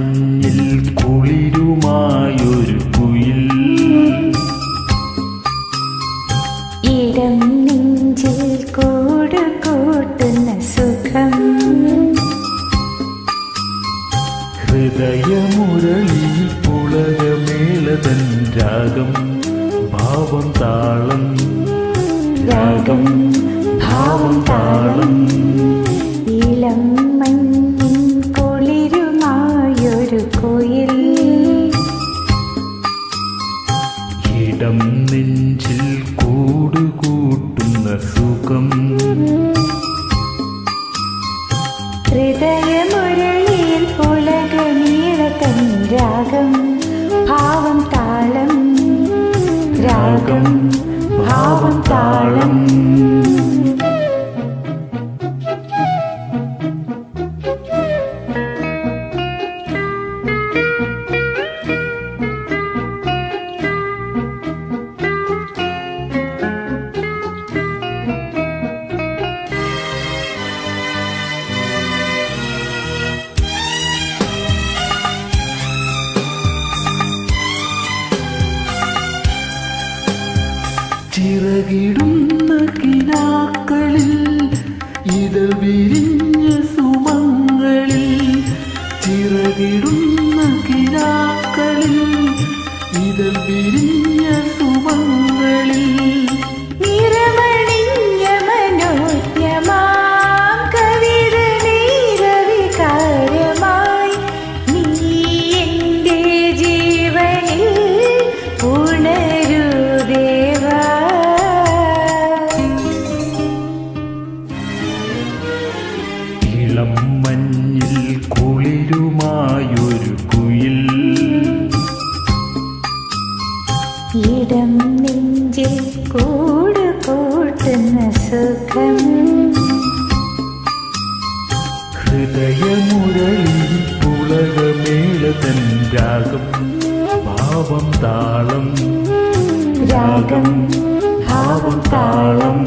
മഞ്ഞിൽ കുളിരുമായൊരു കുയിൽ. ഇടം നെഞ്ചിൽ കൂട് കൂട്ടുന്ന സുഖം. ഹൃദയമുരളി പുളകമേളതൻ രാഗം ഭാവം താളം. രാഗം ഭാവം താളം. ഇളം മഞ്ഞിൻ ராகம் ചിറകിടുന്ന കിനാക്കളിൽ ഇത് വിരിഞ്ഞ സുമങ്ങളിൽ ചിറകിടുന്ന കിനാക്കളിൽ ഇത് വിരിഞ്ഞ ഭാവം താളം രാഗം ഭാവം താളം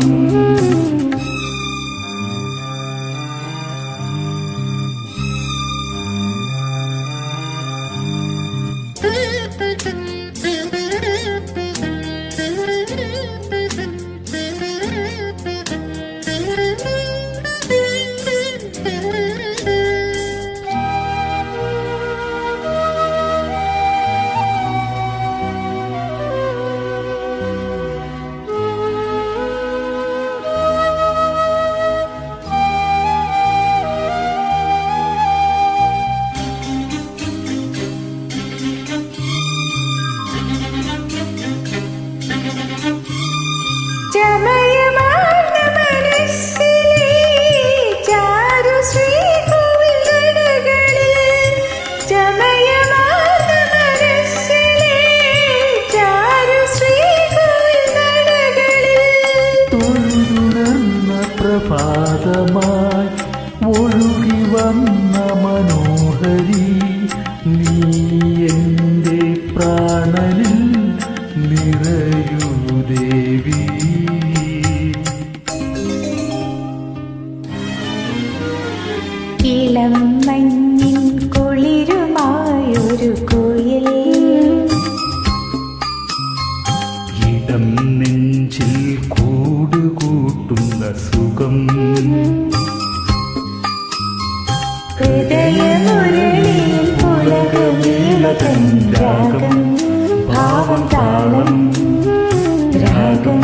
വന്ന മനോഹരി നീ എന്റെ പ്രാണനിൽ നിറയൂ ദേവി. ഇളം ഹൃദയമുരളിയിൽ പുലകമീളകം രാഗം ഭാവം താളം രാഗം.